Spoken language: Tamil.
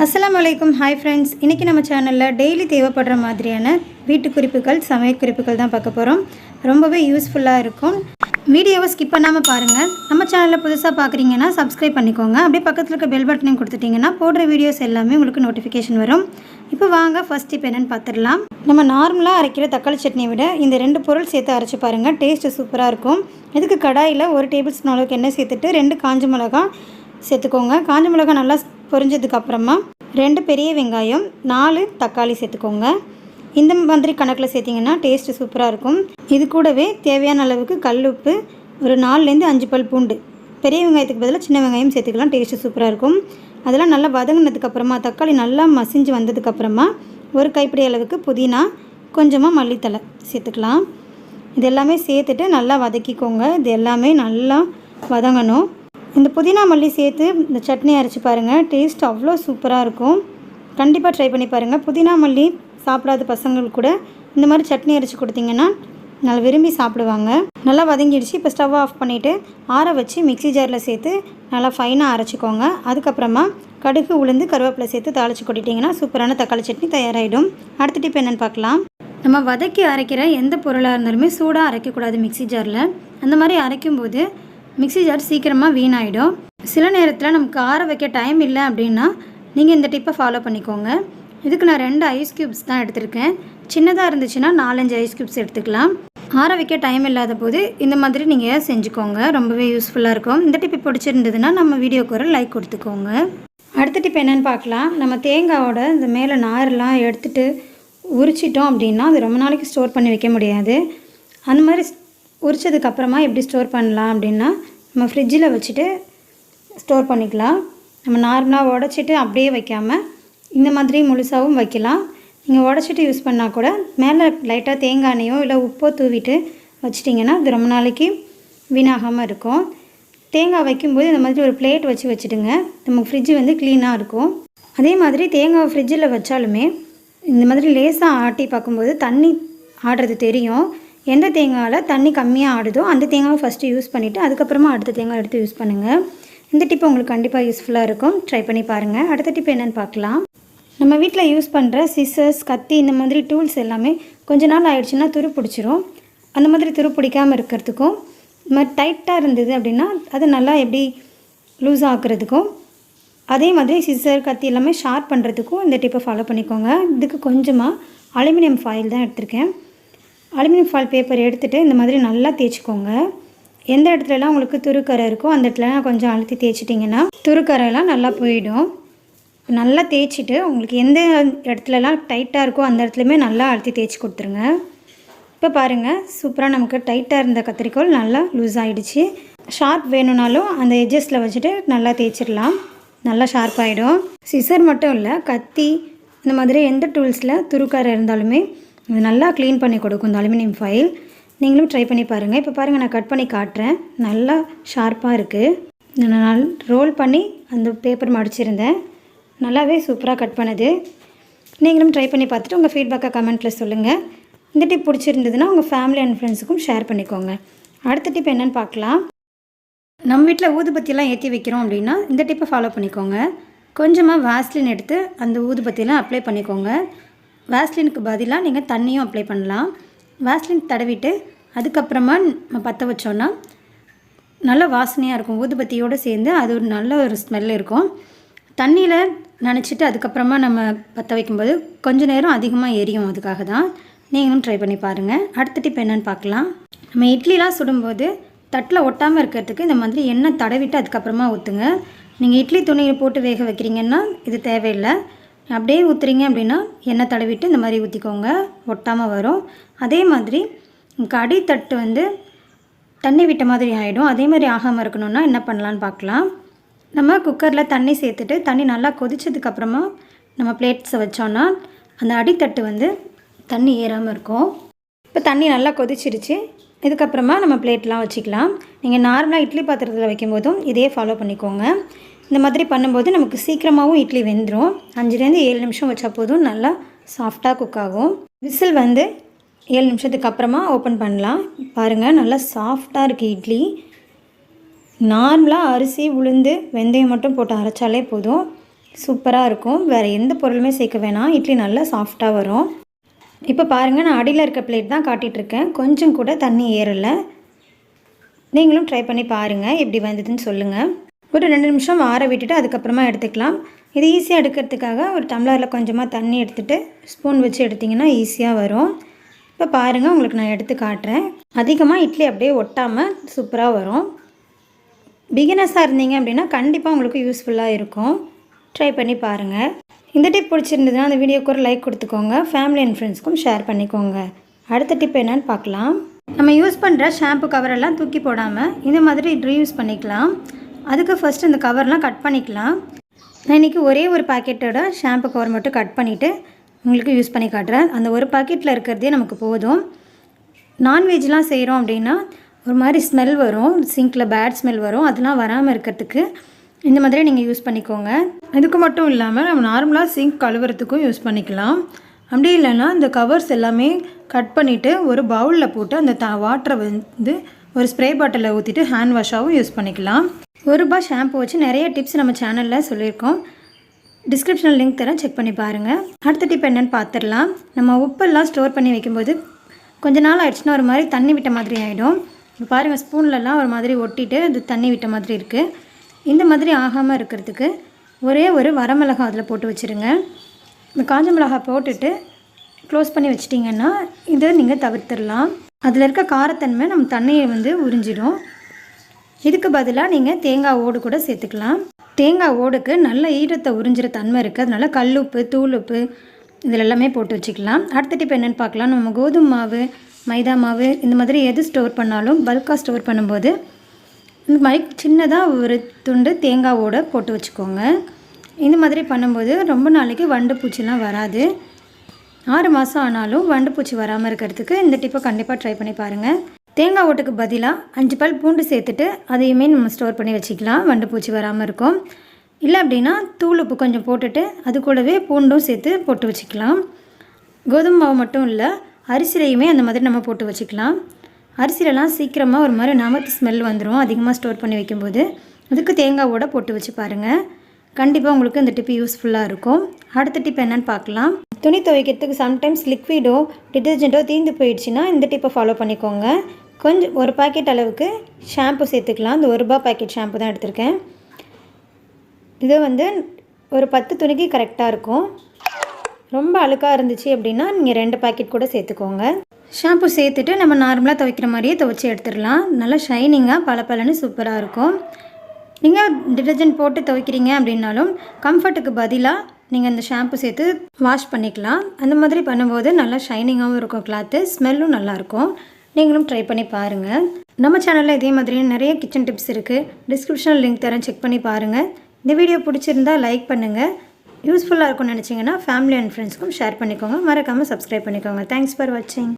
அஸ்லாம் வலைக்கும் ஹாய் ஃப்ரெண்ட்ஸ் இன்றைக்கி நம்ம சேனலில் டெய்லி தேவைப்படுற மாதிரியான வீட்டு குறிப்புகள் சமையல் குறிப்புகள் தான் பார்க்க போகிறோம் ரொம்பவே யூஸ்ஃபுல்லாக இருக்கும். வீடியோவை ஸ்கிப் பண்ணாமல் பாருங்கள் நம்ம சேனலில் புதுசாக பார்க்குறீங்கன்னா சப்ஸ்கிரைப் பண்ணிக்கோங்க. அப்படியே பக்கத்தில் இருக்க பெல் பட்டனையும் கொடுத்துட்டிங்கன்னா போடுற வீடியோஸ் எல்லாமே உங்களுக்கு நோட்டிஃபிகேஷன் வரும். இப்போ வாங்க ஃபஸ்ட் இப்போ என்னென்னு பார்த்துடலாம். நம்ம நார்மலாக அரைக்கிற தக்காளி சட்னியை விட இந்த ரெண்டு பொருள் சேர்த்து அரைச்சி பாருங்கள் டேஸ்ட்டு சூப்பராக இருக்கும். இதுக்கு கடாயில் ஒரு டேபிள் ஸ்பூன் அளவுக்கு எண்ணெய் சேர்த்துட்டு ரெண்டு காஞ்ச மிளகா சேர்த்துக்கோங்க. காஞ்ச மிளகாய் நல்லா பொறிஞ்சதுக்கு அப்புறமா ரெண்டு பெரிய வெங்காயம் நாலு தக்காளி சேர்த்துக்கோங்க. இந்த மாதிரி கணக்கில் சேர்த்திங்கன்னா டேஸ்ட்டு சூப்பராக இருக்கும். இது கூடவே தேவையான அளவுக்கு கல் உப்பு ஒரு நாலுலேருந்து அஞ்சு பல் பூண்டு. பெரிய வெங்காயத்துக்கு பதிலாக சின்ன வெங்காயம் சேர்த்துக்கலாம் டேஸ்ட்டு சூப்பராக இருக்கும். அதெல்லாம் நல்லா வதங்கினதுக்கப்புறமா தக்காளி நல்லா மசிஞ்சு வந்ததுக்கப்புறமா ஒரு கைப்பிடி அளவுக்கு புதினா கொஞ்சமாக மல்லித்தலை சேர்த்துக்கலாம். இது எல்லாமே சேர்த்துட்டு நல்லா வதக்கிக்கோங்க. இது எல்லாமே நல்லா வதங்கணும். இந்த புதினா மல்லி சேர்த்து இந்த சட்னி அரைச்சி பாருங்கள் டேஸ்ட் அவ்வளோ சூப்பராக இருக்கும். கண்டிப்பாக ட்ரை பண்ணி பாருங்கள் புதினா மல்லி சாப்பிடாத பசங்களுக்கு கூட இந்த மாதிரி சட்னி அரைச்சி கொடுத்தீங்கன்னா நல்லா விரும்பி சாப்பிடுவாங்க. நல்லா வதங்கிடுச்சு. இப்போ ஸ்டவ் ஆஃப் பண்ணிவிட்டு ஆற வச்சு மிக்ஸி ஜாரில் சேர்த்து நல்லா ஃபைனாக அரைச்சிக்கோங்க. அதுக்கப்புறமா கடுகு உளுந்து கருவேப்பிலை சேர்த்து தாளித்து கொட்டிட்டிங்கன்னா சூப்பரான தக்காளி சட்னி தயாராகிடும் அடுத்த டிப் என்னென்னு பார்க்கலாம். நம்ம வதக்கி அரைக்கிற எந்த பொருளாக இருந்தாலுமே சூடாக அரைக்கக்கூடாது மிக்ஸி ஜாரில் அந்த மாதிரி அரைக்கும்போது மிக்ஸி ஜார் சீக்கிரமாக வீணாயிடும். சில நேரத்தில் நமக்கு ஆற வைக்க டைம் இல்லை அப்படின்னா நீங்கள் இந்த டிப்பை ஃபாலோ பண்ணிக்கோங்க. இதுக்கு நான் ரெண்டு ஐஸ் க்யூப்ஸ் தான் எடுத்திருக்கேன். சின்னதாக இருந்துச்சுன்னா நாலஞ்சு ஐஸ் க்யூப்ஸ் எடுத்துக்கலாம். ஆற வைக்க டைம் இல்லாத போது இந்த மாதிரி நீங்கள் செஞ்சுக்கோங்க. ரொம்பவே யூஸ்ஃபுல்லாக இருக்கும். இந்த டிப்பு பிடிச்சிருந்ததுன்னா நம்ம வீடியோக்கு ஒரு லைக் கொடுத்துக்கோங்க. அடுத்த டிப் என்னென்னு பார்க்கலாம். நம்ம தேங்காவோட இந்த மேலே நாரெல்லாம் எடுத்துகிட்டு உரிச்சிட்டோம் அப்படின்னா அது ரொம்ப நாளைக்கு ஸ்டோர் பண்ணி வைக்க முடியாது. அந்த மாதிரி உரிச்சதுக்கப்புறமா எப்படி ஸ்டோர் பண்ணலாம் அப்படின்னா நம்ம ஃப்ரிட்ஜில் வச்சுட்டு ஸ்டோர் பண்ணிக்கலாம். நம்ம நார்மலாக உடச்சிட்டு அப்படியே வைக்காமல் இந்த மாதிரி முழுசாகவும் வைக்கலாம். நீங்கள் உடச்சிட்டு யூஸ் பண்ணால் கூட மேலே லைட்டாக தேங்காய் எண்ணெயோ இல்லை உப்போ தூவிட்டு வச்சிட்டிங்கன்னா அது ரொம்ப நாளைக்கு வீணாகாமல் இருக்கும். தேங்காய் வைக்கும்போது இந்த மாதிரி ஒரு பிளேட் வச்சு வச்சுடுங்க. நம்ம ஃப்ரிட்ஜு வந்து க்ளீனாக இருக்கும். அதே மாதிரி தேங்காய் ஃப்ரிட்ஜில் வச்சாலுமே இந்த மாதிரி லேசாக ஆட்டி பார்க்கும்போது தண்ணி ஆடுறது தெரியும். எந்த தேங்காயில் தண்ணி கம்மியாக ஆடுதோ அந்த தேங்காவை ஃபஸ்ட்டு யூஸ் பண்ணிவிட்டு அதுக்கப்புறமா அடுத்த தேங்காய் எடுத்து யூஸ் பண்ணுங்கள் இந்த டிப் உங்களுக்கு கண்டிப்பாக யூஸ்ஃபுல்லாக இருக்கும். ட்ரை பண்ணி பாருங்கள் அடுத்த டிப் என்னென்னு பார்க்கலாம். நம்ம வீட்டில் யூஸ் பண்ணுற சிசர்ஸ் கத்தி இந்த மாதிரி டூல்ஸ் எல்லாமே கொஞ்ச நாள் ஆயிடுச்சுன்னா துரு பிடிச்சிரும். அந்த மாதிரி துரு பிடிக்காமல் இருக்கிறதுக்கும் இந்த மாதிரி டைட்டாக இருந்தது அப்படின்னா அது நல்லா எப்படி லூஸ் ஆக்குறதுக்கும் அதே மாதிரி சிசர் கத்தி எல்லாமே ஷார்ப் பண்ணுறதுக்கும் இந்த டிப்பை ஃபாலோ பண்ணிக்கோங்க. இதுக்கு கொஞ்சமாக அலுமினியம் ஃபாயில் தான் எடுத்திருக்கேன். அலுமினியம் ஃபால் பேப்பர் எடுத்துகிட்டு இந்த மாதிரி நல்லா தேய்ச்சிக்கோங்க. எந்த இடத்துலலாம் உங்களுக்கு துருக்கரை இருக்கோ அந்த இடத்துலலாம் கொஞ்சம் அழுத்தி தேய்ச்சிட்டிங்கன்னா துருக்கரைலாம் நல்லா போயிடும். நல்லா தேய்ச்சிட்டு உங்களுக்கு எந்த இடத்துலலாம் டைட்டாக இருக்கோ அந்த இடத்துலையுமே நல்லா அழுத்தி தேய்ச்சி கொடுத்துருங்க. இப்போ பாருங்கள் சூப்பராக நமக்கு டைட்டாக இருந்த கத்திரிக்கோல் நல்லா லூஸ் ஆகிடுச்சு ஷார்ப் வேணும்னாலும் அந்த எஜ்ஜஸில் வச்சுட்டு நல்லா தேய்ச்சிடலாம். நல்லா ஷார்ப் ஆகிடும் சிசர் மட்டும் இல்லை கத்தி இந்த மாதிரி எந்த டூல்ஸில் துருக்கரை இருந்தாலுமே இது நல்லா க்ளீன் பண்ணி கொடுக்கும் இந்த அலுமினியம் ஃபைல் நீங்களும் ட்ரை பண்ணி பாருங்கள் இப்போ பாருங்கள் நான் கட் பண்ணி காட்டுறேன். நல்லா ஷார்ப்பாக இருக்குது நான் ரோல் பண்ணி அந்த பேப்பர் மடிச்சிருந்தேன். நல்லாவே சூப்பராக கட் பண்ணுது. நீங்களும் ட்ரை பண்ணி பார்த்துட்டு உங்கள் ஃபீட்பேக்கை கமெண்ட்டில் சொல்லுங்கள் இந்த டிப் பிடிச்சிருந்ததுன்னா உங்கள் ஃபேமிலி அண்ட் ஃப்ரெண்ட்ஸுக்கும் ஷேர் பண்ணிக்கோங்க. அடுத்த டிப் என்னென்னு பார்க்கலாம். நம்ம வீட்டில் ஊதுபத்தியெல்லாம் ஏற்றி வைக்கிறோம் அப்படின்னா இந்த டிப்பை ஃபாலோ பண்ணிக்கோங்க. கொஞ்சமாக வாஸ்லின் எடுத்து அந்த ஊதுபத்தியெல்லாம் அப்ளை பண்ணிக்கோங்க. வாஸ்லினுக்கு பதிலாக நீங்கள் தண்ணியும் அப்ளை பண்ணலாம். வாஸ்லின் தடவிட்டு அதுக்கப்புறமா நம்ம பற்ற வச்சோன்னா நல்ல வாசனையாக இருக்கும். ஊதுபத்தியோடு சேர்ந்து அது ஒரு நல்ல ஒரு ஸ்மெல் இருக்கும். தண்ணியில் நினச்சிட்டு அதுக்கப்புறமா நம்ம பற்ற வைக்கும்போது கொஞ்சம் நேரம் அதிகமாக எரியும் அதுக்காக தான். நீங்களும் ட்ரை பண்ணி பாருங்கள் அடுத்த டிப் என்னென்னு பார்க்கலாம். நம்ம இட்லிலாம் சுடும்போது தட்டில் ஒட்டாமல் இருக்கிறதுக்கு இந்த மாதிரி எண்ணெய் தடவிட்டு அதுக்கப்புறமா ஊற்றுங்க நீங்கள் இட்லி துணியில் போட்டு வேக வைக்கிறீங்கன்னா இது தேவையில்லை. அப்படியே ஊற்றுறீங்க அப்படின்னா எண்ணெய் தடவிட்டு இந்த மாதிரி ஊற்றிக்கோங்க ஒட்டாமல் வரும். அதே மாதிரி உங்களுக்கு அடித்தட்டு வந்து தண்ணி விட்ட மாதிரி ஆகிடும் அதே மாதிரி ஆகாமல் இருக்கணும்னா என்ன பண்ணலான்னு பார்க்கலாம். நம்ம குக்கரில் தண்ணி சேர்த்துட்டு தண்ணி நல்லா கொதித்ததுக்கப்புறமா நம்ம பிளேட்ஸை வச்சோன்னா அந்த அடித்தட்டு வந்து தண்ணி ஏறாமல் இருக்கும். இப்போ தண்ணி நல்லா கொதிச்சிருச்சு. இதுக்கப்புறமா நம்ம பிளேட்லாம் வச்சுக்கலாம். நீங்கள் நார்மலாக இட்லி பாத்திரத்தில் வைக்கும்போதும் இதே ஃபாலோ பண்ணிக்கோங்க. இந்த மாதிரி பண்ணும்போது நமக்கு சீக்கிரமாகவும் இட்லி வெந்துடும் அஞ்சுலேருந்து ஏழு நிமிஷம் வச்சா போதும் நல்லா சாஃப்டாக குக் ஆகும். விசில் வந்து ஏழு நிமிஷத்துக்கு அப்புறமா ஓப்பன் பண்ணலாம். பாருங்கள் நல்லா சாஃப்டாக இருக்குது இட்லி. நார்மலாக அரிசி உளுந்து வெந்தயம் மட்டும் போட்டு அரைச்சாலே போதும். சூப்பராக இருக்கும். வேறு எந்த பொருளுமே சேர்க்க வேணாம். இட்லி நல்லா சாஃப்டாக வரும். இப்போ பாருங்கள் நான் அடியில் இருக்க பிளேட் தான் காட்டிகிட்ருக்கேன் கொஞ்சம் கூட தண்ணி ஏறலை. நீங்களும் ட்ரை பண்ணி பாருங்கள் எப்படி வந்ததுன்னு சொல்லுங்கள் ஒரு ரெண்டு நிமிஷம் ஆற விட்டுட்டு அதுக்கப்புறமா எடுத்துக்கலாம். இது ஈஸியாக எடுக்கிறதுக்காக ஒரு டம்ளரில் கொஞ்சமாக தண்ணி எடுத்துகிட்டு ஸ்பூன் வச்சு எடுத்திங்கன்னா ஈஸியாக வரும். இப்போ பாருங்கள் உங்களுக்கு நான் எடுத்து காட்டுறேன். அதிகமாக இட்லி அப்படியே ஒட்டாமல் சூப்பராக வரும். பிகினர்ஸாக இருந்தீங்க அப்படின்னா கண்டிப்பாக உங்களுக்கு யூஸ்ஃபுல்லாக இருக்கும். ட்ரை பண்ணி பாருங்கள் இந்த டிப் பிடிச்சிருந்ததுன்னா அந்த வீடியோக்கு ஒரு லைக் கொடுத்துக்கோங்க. ஃபேமிலி அண்ட் ஃப்ரெண்ட்ஸ்க்கும் ஷேர் பண்ணிக்கோங்க. அடுத்த டிப் என்னென்னு பார்க்கலாம். நம்ம யூஸ் பண்ணுற ஷாம்பு கவரெல்லாம் தூக்கி போடாமல் இந்த மாதிரி ரீயூஸ் பண்ணிக்கலாம். அதுக்கு ஃபஸ்ட்டு இந்த கவர்லாம் கட் பண்ணிக்கலாம். நான் இன்றைக்கி ஒரே ஒரு பாக்கெட்டோட ஷாம்பு கவர் மட்டும் கட் பண்ணிவிட்டு உங்களுக்கு யூஸ் பண்ணி காட்டுறேன். அந்த ஒரு பாக்கெட்டில் இருக்கிறதே நமக்கு போதும். நான்வெஜ்லாம் செய்கிறோம் அப்படின்னா ஒரு மாதிரி ஸ்மெல் வரும். சிங்கில் பேட் ஸ்மெல் வரும். அதெல்லாம் வராமல் இருக்கிறதுக்கு இந்த மாதிரி நீங்கள் யூஸ் பண்ணிக்கோங்க. இதுக்கு மட்டும் இல்லாமல் நம்ம நார்மலாக சிங்க் கழுவுறதுக்கும் யூஸ் பண்ணிக்கலாம். அப்படி இல்லைன்னா இந்த கவர்ஸ் எல்லாமே கட் பண்ணிவிட்டு ஒரு பவுலில் போட்டு அந்த த வாட்டரை வந்து ஒரு ஸ்ப்ரே பாட்டிலில் ஊற்றிட்டு ஹேண்ட் வாஷாகவும் யூஸ் பண்ணிக்கலாம். ஒரு ரூபாய் ஷாம்பு வச்சு நிறைய டிப்ஸ் நம்ம சேனலில் சொல்லியிருக்கோம். டிஸ்கிரிப்ஷனில் லிங்க் தரேன். செக் பண்ணி பாருங்கள் அடுத்த டிப் என்னென்னு பார்த்துடலாம் நம்ம உப்பெல்லாம் ஸ்டோர் பண்ணி வைக்கும்போது கொஞ்ச நாள் ஆயிடுச்சுன்னா ஒரு மாதிரி தண்ணி விட்ட மாதிரி ஆகிடும் இப்போ பாருங்கள் ஸ்பூன்லலாம் ஒரு மாதிரி ஒட்டிட்டு அது தண்ணி விட்ட மாதிரி இருக்குது இந்த மாதிரி ஆகாமல் இருக்கிறதுக்கு ஒரே ஒரு வரமிளகா அதில் போட்டு வச்சுருங்க. இந்த காஞ்ச மிளகாய் போட்டுட்டு க்ளோஸ் பண்ணி வச்சிட்டிங்கன்னா இதை நீங்கள் தவிர்த்துடலாம். அதில் இருக்க காரத்தன்மை நம்ம தண்ணியை வந்து உறிஞ்சிடும். இதுக்கு பதிலாக நீங்கள் தேங்காய் ஓடு கூட சேர்த்துக்கலாம். தேங்காய் ஓடுக்கு நல்ல ஈரத்தை உறிஞ்சிற தன்மை இருக்குது அதனால கல்லுப்பு தூளுப்பு இதில் எல்லாமே போட்டு வச்சுக்கலாம். அடுத்த இப்போ என்னென்னு பார்க்கலாம். நம்ம கோதுமை மாவு மைதா மாவு இந்த மாதிரி எது ஸ்டோர் பண்ணாலும் பல்காக ஸ்டோர் பண்ணும்போது இந்த மாதிரி சின்னதாக ஒரு துண்டு தேங்காய் ஓடை போட்டு வச்சுக்கோங்க. இந்த மாதிரி பண்ணும்போது ரொம்ப நாளைக்கு வண்டு பூச்சிலாம் வராது. ஆறு மாதம் ஆனாலும் வண்டு பூச்சி வராமல் இருக்கிறதுக்கு இந்த டிப்பை கண்டிப்பாக ட்ரை பண்ணி பாருங்கள் தேங்காய் ஓட்டுக்கு பதிலாக அஞ்சு பல் பூண்டு சேர்த்துட்டு அதையுமே நம்ம ஸ்டோர் பண்ணி வச்சுக்கலாம். வண்டு பூச்சி வராமல் இருக்கும். இல்லை அப்படின்னா தூள் உப்பு கொஞ்சம் போட்டுட்டு அது கூடவே பூண்டும் சேர்த்து போட்டு வச்சுக்கலாம். கோதுமை மாவு மட்டும் இல்லை அரிசிலையுமே அந்த மாதிரி நம்ம போட்டு வச்சுக்கலாம். அரிசிலலாம் சீக்கிரமாக ஒரு மாதிரி நமத்து ஸ்மெல் வந்துடும் அதிகமாக ஸ்டோர் பண்ணி வைக்கும்போது. அதுக்கு தேங்காவோட போட்டு வச்சு பாருங்கள் கண்டிப்பாக உங்களுக்கு இந்த டிப்பு யூஸ்ஃபுல்லாக இருக்கும். அடுத்த டிப் என்னென்னு பார்க்கலாம். துணி துவைக்கிறதுக்கு சம்டைம்ஸ் லிக்விடோ டிட்டர்ஜென்ட்டோ தீர்ந்து போயிடுச்சுன்னா இந்த டிப்பை ஃபாலோ பண்ணிக்கோங்க. கொஞ்சம் ஒரு பாக்கெட் அளவுக்கு ஷாம்பு சேர்த்துக்கலாம். இந்த ஒரு ரூபா பாக்கெட் ஷாம்பு தான் எடுத்திருக்கேன். இது வந்து ஒரு பத்து துணிக்கு கரெக்டாக இருக்கும். ரொம்ப அழுக்காக இருந்துச்சு அப்படின்னா நீங்கள் ரெண்டு பாக்கெட் கூட சேர்த்துக்கோங்க. ஷாம்பு சேர்த்துட்டு நம்ம நார்மலாக துவைக்கிற மாதிரியே துவைச்சி எடுத்துடலாம். நல்லா ஷைனிங்காக பளபளன்னு சூப்பராக இருக்கும். நீங்கள் டிடர்ஜென்ட் போட்டு துவைக்கிறீங்க அப்படின்னாலும் கம்ஃபர்ட்டுக்கு பதிலாக நீங்கள் இந்த ஷாம்பு சேர்த்து வாஷ் பண்ணிக்கலாம். அந்த மாதிரி பண்ணும்போது நல்லா ஷைனிங்காகவும் இருக்கும் கிளாத்து ஸ்மெல்லும் நல்லாயிருக்கும் நீங்களும் ட்ரை பண்ணி பாருங்கள் நம்ம சேனலில் இதே மாதிரி நிறைய கிச்சன் டிப்ஸ் இருக்குது டிஸ்கிரிப்ஷனில் லிங்க் தரேன் செக் பண்ணி பாருங்கள் இந்த வீடியோ பிடிச்சிருந்தா லைக் பண்ணுங்கள் யூஸ்ஃபுல்லாக இருக்கும்னு நினச்சிங்கன்னா ஃபேமிலி அண்ட் ஃப்ரெண்ட்ஸ்க்கும் ஷேர் பண்ணிக்கோங்க. மறக்காமல் சப்ஸ்கிரைப் பண்ணிக்கோங்க. தேங்க்ஸ் ஃபார் வாட்சிங்